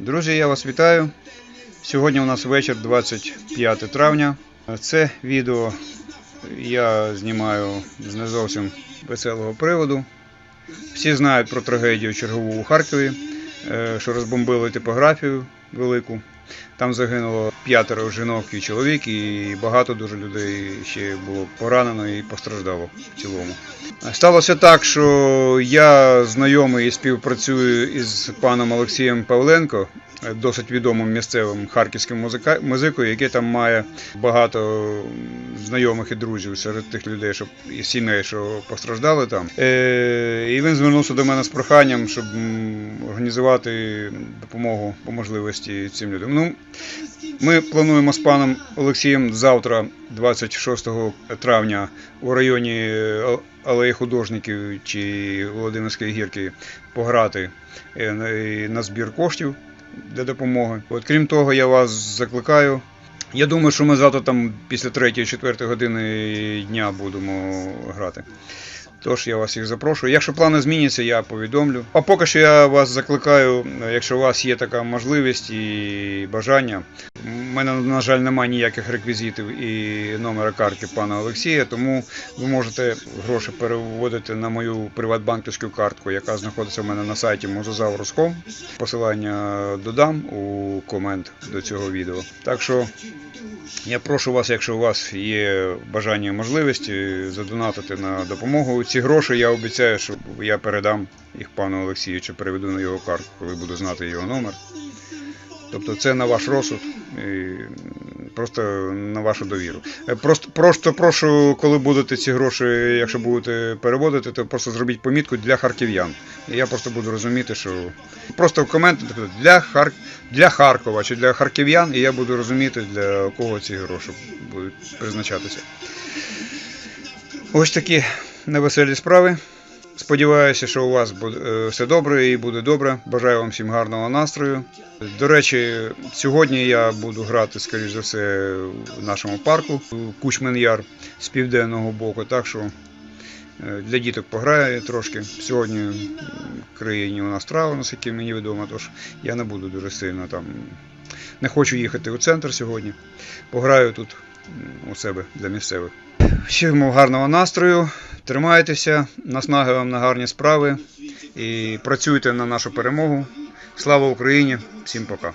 Друзі, я вас вітаю. Сьогодні у нас вечір 25 травня. Це відео я знімаю з не зовсім веселого приводу. Всі знають про трагедію чергову у Харкові, е, що розбомбили типографію велику. Там загинуло п'ятеро жінок і чоловік, і багато дуже людей ще було поранено і постраждало в цілому. Сталося так, що я знайомий і співпрацюю із паном Олексієм Павленко, досить відомим місцевим харківським музикою, який там має багато знайомих і друзів серед тих людей, що і сімей, що постраждали там. Е, і він звернувся до мене з проханням, щоб організувати допомогу по можливості цим людям. Ну, ми плануємо з паном Олексієм завтра, 26 травня, у районі Алеї художників чи Володимирської гірки пограти е, на збір коштів для допомоги. От, крім того, я вас закликаю. Я думаю, що ми завтра там після 3-4 години дня будемо грати. Тож я вас їх запрошую. Якщо плани зміняться, я повідомлю. А поки що я вас закликаю, якщо у вас є така можливість і бажання. У мене, на жаль, немає ніяких реквізитів і номера картки пана Олексія, тому ви можете гроші переводити на мою приватбанківську картку, яка знаходиться в мене на сайті Mozosaurus.com. Посилання додам у комент до цього відео. Так що я прошу вас, якщо у вас є бажання і можливості, задонатити на допомогу. Ці гроші я обіцяю, що я передам їх пану Олексію, чи переведу на його картку, коли буду знати його номер. Тобто це на ваш розсуд, і просто на вашу довіру. Е, Просто, просто прошу, коли будете ці гроші, якщо будете переводити, то просто зробіть помітку для харків'ян. І я просто буду розуміти, що просто в коменти для, Хар... для Харкова чи для харків'ян, і я буду розуміти, для кого ці гроші будуть призначатися. Ось такі невеселі справи. Сподіваюся, що у вас буде е, все добре і буде добре. Бажаю вам всім гарного настрою. До речі, сьогодні я буду грати, скоріш за все, в нашому парку Кучмен Яр з південного боку. Так що е, для діток пограю трошки. Сьогодні в країні у нас трава, наскільки мені відомо, тож я не буду дуже сильно там. Не хочу їхати у центр сьогодні. Пограю тут у себе для місцевих. Всім гарного настрою, тримайтеся, наснаги вам на гарні справи і працюйте на нашу перемогу. Слава Україні! Всім пока!